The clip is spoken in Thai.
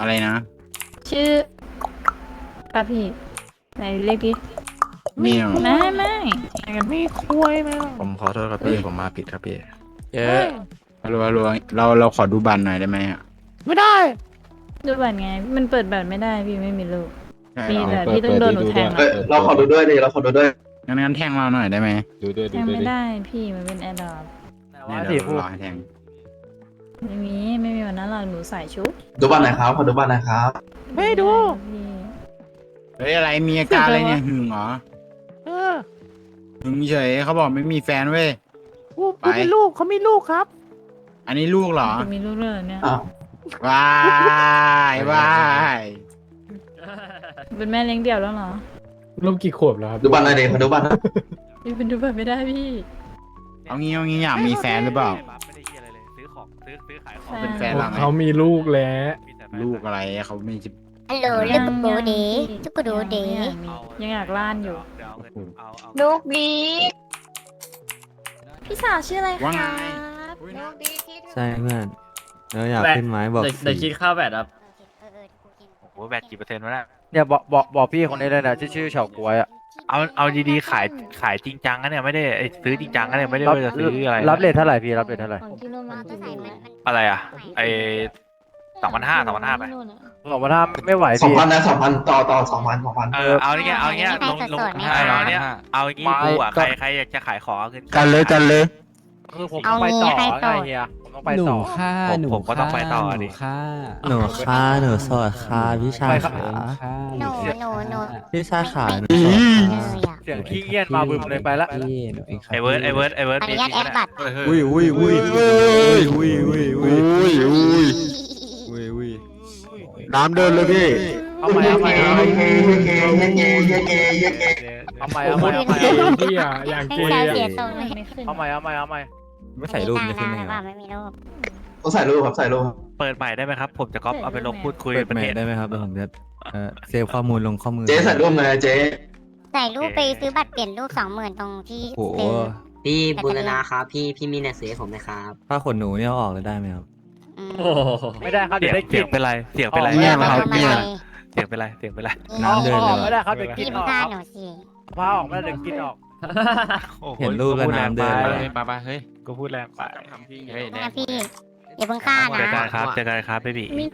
อะไรนะ ชื่อครับพี่ ไหนเรียกดิเมียว ไม่ไม่อะไรกันพี่ผมขอโทษครับพี่ผมมาผิดครับพี่ เจ๊ฮัลโหลฮัลโหลเราเราขอดูบัตรหน่อยได้ไหมอะไม่ได้ ดูบัตรไง มันเปิดบัตรไม่ได้พี่ไม่มีลูก ใช่มีเหรอ แต่พี่ต้องโดนหนูแทง เอ้ยเราขอดูด้วยดิเราขอดูด้วย งั้นงั้นแทงเราหน่อยได้ไหมดูด้วยดูแทงด้วยไม่ดิได้พี่มันเป็นแอดดอปเนี่ยสีเดี๋ยวฟูรอให้แทง ไม่มีไม่มีวันนั้นหรอกหนูใส่ชุดดูบ้านไหนอยครับขอดูบ้านไหนอยครับไม่ดูพี่เฮ้ยอะไรมีอาการอะไรเนี่ยหึงเหรอเออหึงเฉยเขาบอกไม่มีแฟนเว้ย กูไป กูมีลูกเขามีลูกครับ อันนี้ลูกเหรอจะมีลูกเลยเหรอเนี่ยอ้าว ว้ายว้ายเป็นแม่เลี้ยงเดี่ยวแล้วเหรอลูกกี่ขวบแล้วครับดูบ้านไหนอยดิขอดูบ้านหน่อยพี่เป็นดูบัตรไม่ได้พี่เอางี้เอางี้อยากมีแฟนหรือเปล่า ของซื้อซื้อขายของเป็นแฟนเราไหมเขามีลูกแล้ว มีแต่ลูกอะไรเขาไม่จะฮัลโหลลูกกูดีลูกกูดูดียังอยากล่านอยู่ เดี๋ยวเอาเงินเอาเอา ลูกดีพี่สาวชื่ออะไรว่าไงครับอุ๊ยลูกดีที่ใช่เพื่อนแล้วอยากขึ้นไม้บอกเดี๋ยวเดี๋ยวคิดค่าแบตครับเออเออกูกินโอ้โหแบตกี่เปอร์เซ็นต์วะเนี่ยเนี่ยบอกบอกบอกพี่คนนี้เลยนะชื่อชื่อเฉาก๊วยอะ เอาเอาดีๆขายขายจริงจังนะเนี่ยไม่ได้ไอ้ซื้อจริงจังนะเนี่ยไม่ได้ว่าจะซื้ออะไรนะรับเลทเท่าไหร่พี่รับเลทเท่าไหร่ของกิโลมาก็ใส่มันมันอะไรอะไอ้สองพันห้าสองพันห้าไปบอกว่าถ้าไม่ไหวสองพี่ พันนะสองพันต่อต่อสองพันสองพัน เออเอาอย่างเงี้ยเอาอย่างเงี้ยลงลงเอาอย่างเงี้ยเอาอย่างงี้กูอะใครใครอยากจะขายของเอาเงินกันเลยกันเลย คือผมต้องไปต่อ ไงเฮียผม ต้องไปต่อผมผมก็ต้องไปต่อดิ หนูค่าหนูโสดค่ะพี่ชายขาหนูหนูหนู พี่ชายขาหนูไม่โสดเลยอะเสียงขี้เงียนมาบึมเลยไปละ พี่หนูเองค่ะไอ้เวิร์ดไอ้เวิร์ดไอ้เวิร์ดขออมีนุญาตแอดบัตรอุ้ยอุ้ยอุ้ยอุ้ยอุ้ยอุ้ยอุ้ยอุ้ยอุ้ยอุ้ยอุ้ยน้ำเดินเลยพี่เอาใหม่เอาใหม่เอาใหม่เย้เย้เย้เย้เย้เย้เย้เอาใหม่เอาใหม่เอาใหม่พี่อะอย่างให้เกแซวย์เสียอะทรงเลยไม่ขึ้นเอาใหม่เอาใหม่เอาใหม่ไม่ใส่รูปเลยได้ใช่ไหม ได้ว่าไม่มีรูปต้องใส่รูปครับใส่รูปเปิดใหม่ได้ไหมครับ ผมจะก๊อปเอาไปลงพูดคุยเปิดประใหม่เทศได้ไหมครับเดี๋ยวผมจะเอ่อเซฟข้อมูลลงข้อมือเจ๊ใส่รูปเลยเจ๊ใส่รูปไปซื้อบัตรเปลี่ยนรูปสองหมื่นตรงที่โอ้โหซื้อพี่แต่บุจะรเรียนณาครับ พี่พี่มีหนังสือให้ผมไหมครับ ผ้าขนหนูเนี่ยเอาออกเลยได้ไหมครับ อืมโอ้โหไม่ได้ครับเสีเดี๋ยยวงได้กเสีลิ่ยนงเป็นไร เสียงเป็นไรเนี่ยมาครับทำไมเนี่ยเสียงเป็นไร เสียงเป็นไร น้ำเดินเลย ไม่ได้ครับเดี๋ยวพี่กินดูออกท่าครับหนูสิผ้าออกไม่ได้เดี๋ยวกินออก โอ้โเห็นรูปแล้วน้ำเดินก็เลพูยแรงไปเฮ้ย ก็พูดแรงไป ทำพี่นะพี่อย่าเพิ่งฆ่าเจอกันนะครับ เจอกันครับเบบีมี